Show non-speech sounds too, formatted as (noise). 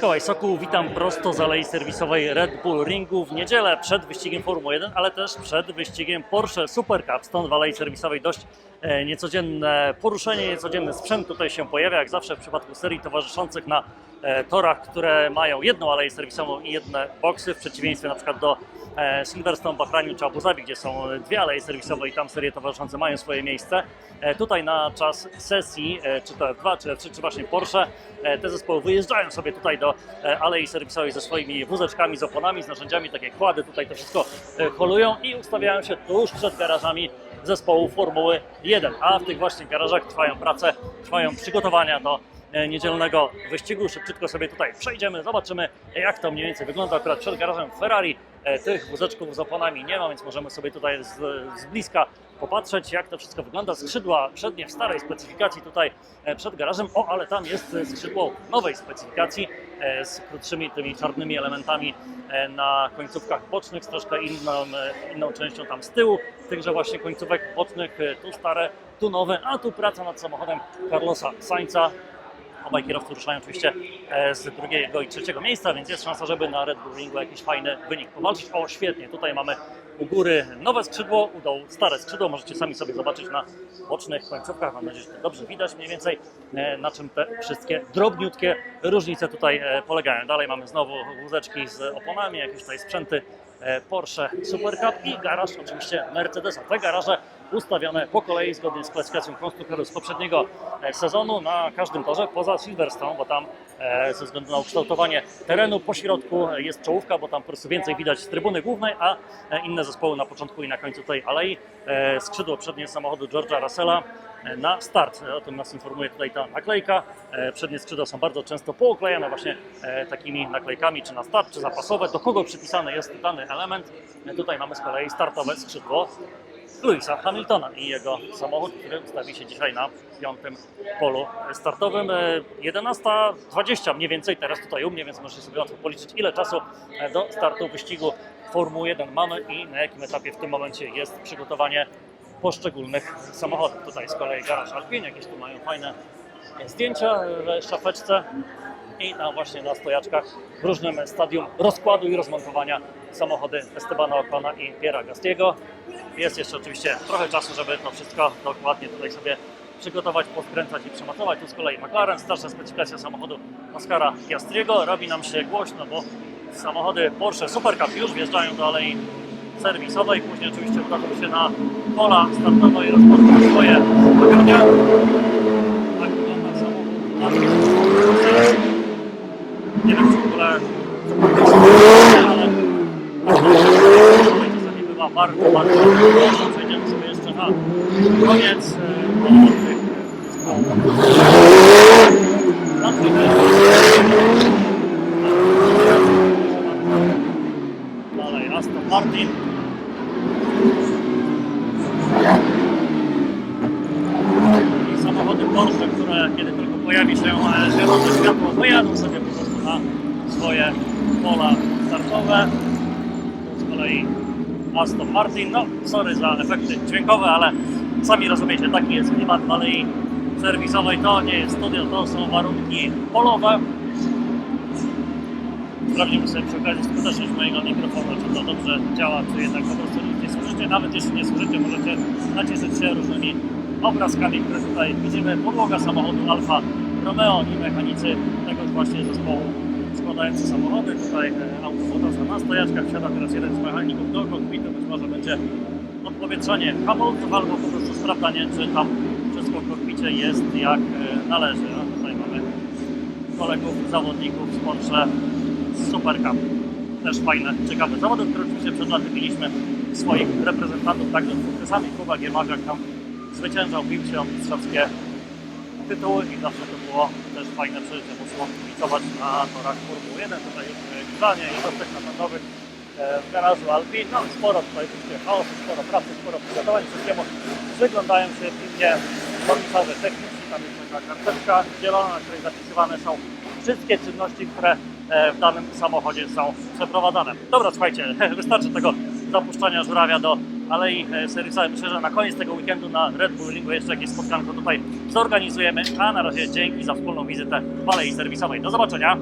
Mikołaj Sokół, witam prosto z alei serwisowej Red Bull Ringu w niedzielę przed wyścigiem Formuły 1, ale też przed wyścigiem Porsche Super Cup. Stąd w alei serwisowej dość e, niecodzienne poruszenie, niecodzienny sprzęt tutaj się pojawia, jak zawsze w przypadku serii towarzyszących na torach, które mają jedną aleję serwisową i jedne boksy, w przeciwieństwie na przykład do e, Silverstone, Bahrainu czy Abu Zabi, gdzie są dwie aleje serwisowe i tam serie towarzyszące mają swoje miejsce. E, Tutaj na czas sesji, e, czy to F2, czy F3, czy właśnie Porsche, e, te zespoły wyjeżdżają sobie tutaj do e, alei serwisowej ze swoimi wózeczkami, z oponami, z narzędziami, takie kłady, tutaj to wszystko e, holują i ustawiają się tuż przed garażami zespołu Formuły 1. A w tych właśnie garażach trwają prace, trwają przygotowania do e, niedzielnego wyścigu. Szybciutko sobie tutaj przejdziemy, zobaczymy jak to mniej więcej wygląda akurat przed garażem Ferrari. E, Tych wózeczków z oponami nie ma, więc możemy sobie tutaj z, z bliska popatrzeć jak to wszystko wygląda. Skrzydła przednie w starej specyfikacji tutaj e, przed garażem. O, ale tam jest e, skrzydło nowej specyfikacji e, z krótszymi tymi czarnymi elementami e, na końcówkach bocznych, z troszkę inną, e, inną częścią tam z tyłu. Tychże właśnie końcówek bocznych, e, tu stare, tu nowe, a tu praca nad samochodem Carlosa Sainza. Obaj kierowcy ruszają oczywiście e, z drugiego i trzeciego miejsca, więc jest szansa, żeby na Red Bull Ringu jakiś fajny wynik powalczyć. O, świetnie, tutaj mamy u góry nowe skrzydło, u dołu stare skrzydło. Możecie sami sobie zobaczyć na bocznych końcówkach. Mam nadzieję, że to dobrze widać mniej więcej, e, na czym te wszystkie drobniutkie różnice tutaj e, polegają. Dalej mamy znowu wózeczki z oponami, jakieś tutaj sprzęty Porsche Super Cup i garaż oczywiście Mercedesa. Te garaże ustawione po kolei zgodnie z klasyfikacją konstruktorów z poprzedniego e, sezonu na każdym torze poza Silverstone, bo tam e, ze względu na ukształtowanie terenu po środku jest czołówka, bo tam po prostu więcej widać z trybuny głównej, a e, inne zespoły na początku i na końcu tej alei. E, Skrzydło przednie samochodu George'a Russella e, na start. O tym nas informuje tutaj ta naklejka. E, Przednie skrzydła są bardzo często pooklejane właśnie e, takimi naklejkami, czy na start, czy zapasowe. Do kogo przypisany jest dany element. E, Tutaj mamy z kolei startowe skrzydło Louisa Hamiltona i jego samochód, który ustawi się dzisiaj na piątym polu startowym. E, 11.20 mniej więcej teraz tutaj u mnie, więc możecie sobie łatwo policzyć ile czasu e, do startu wyścigu Formuły 1 mamy i na jakim etapie w tym momencie jest przygotowanie poszczególnych samochodów. Tutaj z kolei garaż Alpine, jakieś tu mają fajne zdjęcia w szafeczce i tam właśnie na stojaczkach w różnym stadium rozkładu i rozmontowania samochody Estebana Ocona i Piera Gastiego. Jest jeszcze oczywiście trochę czasu, żeby to wszystko dokładnie tutaj sobie przygotować, podkręcać i przemasować. Tu z kolei McLaren, starsza specyfikacja samochodu Oscara Piastriego. Robi nam się głośno, bo samochody Porsche Super Cup już wjeżdżają do alei serwisowej. Później oczywiście udadzą się na pola startowe i rozpoczną swoje zmagania. Tak wygląda samochód. Nie wiem, czy w ogóle ale czasami bywa bardzo, bardzo trudno. Przejdziemy sobie jeszcze na koniec tych na tych Dalej Aston Martin. I samochody Porsche, które kiedy tylko pojawi się zielone światło, pojadą sobie po prostu na swoje pola startowe. Tu z kolei Aston Martin. No, sorry za efekty dźwiękowe, ale sami rozumiecie, taki jest klimat w alei serwisowej. To nie jest studio, to są warunki polowe. Sprawdzimy sobie przy okazji skuteczność mojego mikrofonu, czy to dobrze działa, czy jednak po prostu nic nie słyszycie. Nawet jeśli nie słyszycie, możecie nacieszyć się różnymi obrazkami, które tutaj widzimy. Podłoga samochodu Alfa Romeo i mechanicy tego właśnie zespołu składający samochody. Tutaj e, autofotosa na stojaczkach wsiada teraz jeden z mechaników do kokpitu. Być może będzie odpowietrzenie hamulców albo po prostu sprawdzanie, czy tam wszystko w kokpicie jest jak e, należy. No, tutaj mamy kolegów, zawodników z Porsche Super Cup. Też fajne, ciekawe zawody, które oczywiście przed laty mieliśmy swoich reprezentantów, także z sukcesami. Kuba Giermaziak tam zwyciężał, bił się o mistrzowskie tytuły i zawsze to było też fajne przeżycie. Mocno kibicować na torach Formuły 1, tutaj już grzanie do tych napędowych e, w garażu Alpin. No sporo tutaj oczywiście chaosu, sporo pracy, sporo przygotowań. Wszystkiemu przyglądają się pilnie komisarze techniczni. Tam jest taka karteczka zielona, na której zapisywane są wszystkie czynności, które e, w danym samochodzie są przeprowadzane. Dobra, słuchajcie, (laughs) wystarczy tego zapuszczania żurawia do alei e, serwisowej. Myślę, że na koniec tego weekendu na Red Bull Ringu jeszcze jakieś spotkanko tutaj zorganizujemy. A na razie dzięki za wspólną wizytę w alei serwisowej. Do zobaczenia!